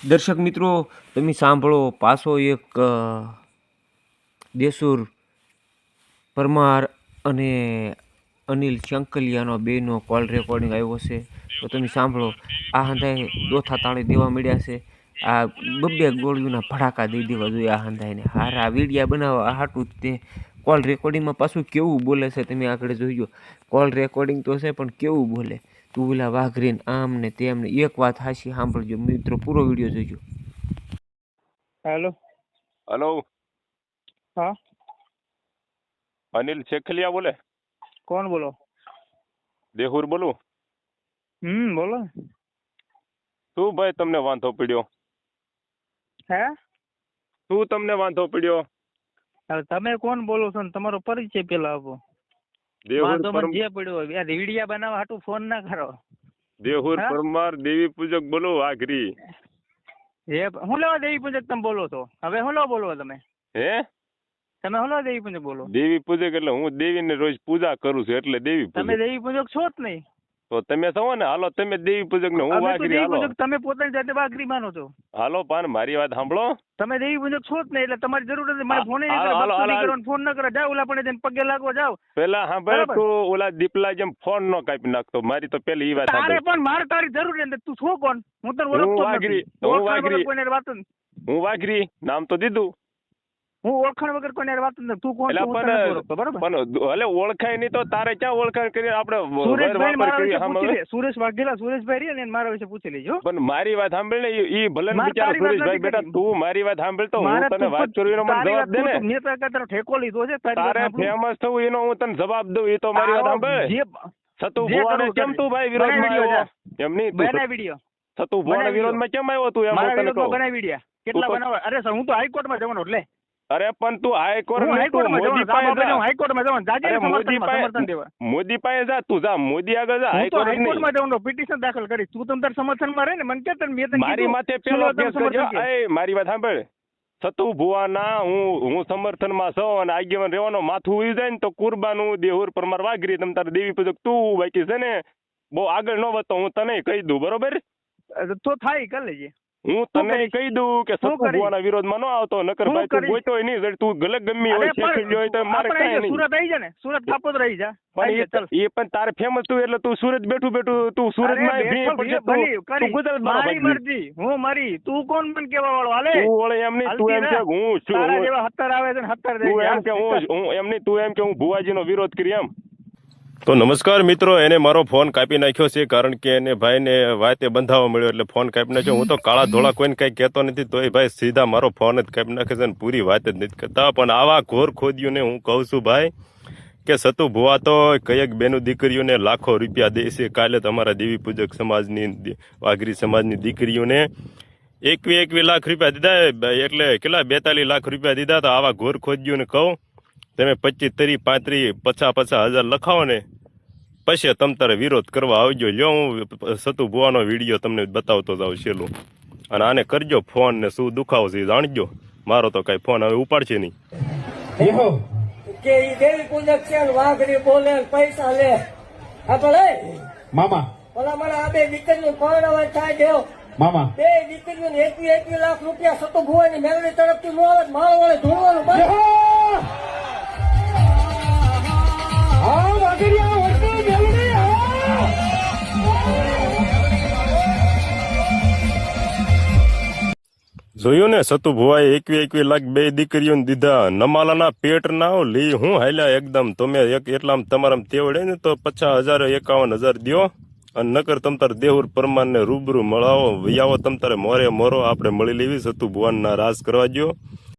દર્શક મિત્રો, તમે સાંભળો, પાછો એક દેસુર, પરમાર અને અનિલ શંકલિયાનો બેનો કોલ રેકોર્ડિંગ આવ્યો છે. તો તમે સાંભળો, આ હંધાએ દોથા તાળી દેવા મળ્યા છે. આ બબ્બે ગોળીઓના ભડાકા દઈ દેવા જોઈએ આ હંધાઈને. હારા વીડિયા બનાવવા હાટું તે કોલ રેકોર્ડિંગમાં પાછું કેવું બોલે છે, તમે આગળ જોઈજો કોલ રેકોર્ડિંગ તો છે, પણ કેવું બોલે? તું ઓલા વાઘરીન આમ ને તેમ ને. એક વાત હાસી સાંભળજો મિત્રો પૂરો વીડિયો જોજો. હેલો. હેલો. હા. અનિલ શેખલિયા બોલે? કોણ બોલો? દેહુર બોલું? હમ બોલો શું ભાઈ તમને વાંધો પડ્યો? હે? શું તમને વાંધો પડ્યો? તમે કોણ બોલો છો ને? તમારો પરિચય પેલા આપો. દેહુર પરમ- જે પડ્યો હોય યાર બનાવવા હાટું ફોન ના કરો. દેહુર પરમાર દેવી પૂજક બોલો વાઘરી. હે હું લેવા દેવી પૂજક તમે બોલો છો? હવે હું લો બોલો તમે? હે? તમે હું લેવા દેવી પૂજક બોલો? દેવી પૂજક એટલે હું દેવીને રોજ પૂજા કરું છું એટલે દેવી તમે દેવી પૂજક છો જ નહીં. તો તમે છો ને હાલો તમે દેવી પૂજક ને હું વાઘરી હાલો. તમે પોતાની જાતે વાઘરી માનો છો. હાલો પાન મારી વાત સાંભળો. તમે દેવી પૂજક છો જ ને એટલે તમારી જરૂર નથી. મને ફોન નહીં ફોન ન કરો. જાવ ઓલા પણ પગે લાગો જાવ પેલા સાંભળ. તું ઓલા દીપલા જેમ ફોન નો કાપી નાખતો. મારી તો પેલી ઈ વાત તારે પણ મારે તારી જરૂર નથી તું છો કોણ? હું તને ઓળખતો નથી. હું વાઘરી. હું વાઘરી નામ તો દીધું. હું ઓળખાણ વગર કોઈને વાત નથી તું કોણ બરાબર? પણ ઓળખાય નહીં તો તારે ક્યાં ઓળખાણ કરી આપણે સુરેશભાઈ મારા વિશે પૂછી લે. સુરેશ વાઘેલા સુરેશભાઈ રહ્યા ને મારા વિશે પૂછી લેજો પણ મારી વાત સાંભળ ને ઈ- ભલે બિચારો સુરેશભાઈ બેટા તું મારી વાત સાંભળ તો હું તને વાત ખુદ- કરું એનો મને જવાબ દે ને? નેતા કરતાનો ઠેકો લીધો છે તારે ફેમસ થવું એનો હું તને જવાબ દઉં એ તો મારી વાત સાંભળ. જે સતુ ભુવાને કેમ તું ભાઈ બનાવી વિરોધમાં આવ્યો એમ નહીં? બનાય તું સતુ ભુવાના બનાવી વિરોધમાં કેમ આવ્યો તું? એમ તને કહું. બનાવી વિડીયા. કેટલા બનાવ અરે સર હું તો હાઈકોર્ટમાં જવાનો એટલે અરે પણ તું હાઈકોર્ટ મોદી પાસે જવાનો. જાજે મોદી સમર્થન દેવા. મોદી પાસે જા. તું જા. મોદી આગળ જા. હાઈકોર્ટ પિટિશન દાખલ કરી. તું તમ તાર સમર્થનમાં રહે ને મને કે તને મેં તને મારી માથે પેલો કેસ કરજો. એ મારી વાત સાંભળ. સતુ ભુવાના હું હું સમર્થનમાં છું અને આગેવાન રહેવાનો માથું ઉઈ જાય ને તો કુરબાનું દેહુર પરમાર વાઘરી તમ તારે દેવી પૂજક તું બાકી છે ને. બહુ આગળ ન વધતો હું તને કહી દઉં બરોબર? તો થાય કરી લેજે. હું તમને તને કહી દઉં કે શું ભુવાના વિરોધમાં ન આવતો નકર ભાઈ તું ગોતો નહીં જડ તું ગલત ગમી હોય શેખી હોય તો મારે આપણે નહીં. સુરત આવી જા ને સુરત કાપોદ રહી જા. પણ એ પણ તારે ફેમસ તું એટલે તું સુરત બેઠું બેઠું તું સુરતમાં ભી પછી તું બની, તું કરીશ. મારી મરજી હું મારી. તું કોણ પણ કેવા વાળો? હાલે. તું ઓળે એમ નહીં તું એમ કે હું છું તારા જેવા હત્તર આવે છે ને હત્તર દે. તું એમ કે હું હું એમ નહીં તું એમ કે હું ભુવાજી નો વિરોધ કરી એમ. તો નમસ્કાર મિત્રો, એને મારો ફોન કાપી નાખ્યો છે કારણ કે એને ભાઈને વાતે બંધાવવા મળ્યો, એટલે ફોન કાપી નાખ્યો. હું તો કાળા ધોળા કોઈને કઈ કહેતો નથી, તોય ભાઈ સીધા મારો ફોન જ કાપી નાખે છે અને પૂરી વાત જ નથી કરતા. પણ આવા ઘોર ખોદીઓને હું કહું છું ભાઈ કે સતુ ભુવા તો કયેક બેનું દીકરીઓને લાખો રૂપિયા દે છે કાલે તમારા દેવી પૂજક સમાજની, વાઘરી સમાજની દીકરીઓને એકવી એકવી લાખ રૂપિયા દીધા. એટલે કેટલા બેતાલીસ લાખ રૂપિયા દીધા. તો આવા ઘોર ખોદીઓને કહું તમે પચીસ તરી પાંત્રી પચાસ પચાસ હજાર લખાવો ને પછી તમ તારે વિરોધ કરવા આવજો. લ્યો હું સતુ ભુવાનો વીડિયો તમને બતાવતો જાઉં છેલ્લું. અને આને કરજો ફોન ને શું દુખાવો છે જાણજો. મારો તો કઈ ફોન હવે ઉપાડશે નહીં. કે ઈ દેવી પૂજક છે ને વાઘરી બોલે પૈસા લે. આપણે મામા. ઓલા મને આ બે દીકરીઓ પરણવા થાય દેવ મામા. બે દીકરીઓ એકવી એકવી લાખ રૂપિયા સતો ભુવાની મેળવી તરફથી નો આવે મારો જોયું ને સતુ ભુવાએ એકવી એકવી લાખ બે દીકરીઓને દીધા. નમાલાના પેટ ના લી હું હાલ્યા એકદમ. તમે એક એટલામાં તમારા તેવડે ને તો પચાસ હજાર એકાવન હજાર દ્યો. અને નકર તમ તાર દેહુર પરમાનને રૂબરૂ મળાવો. વૈયાવો તમ તારે મોરે મોરો આપણે મળી લેવી. સતુ ભુવાનના રાસ કરવા દ્યો.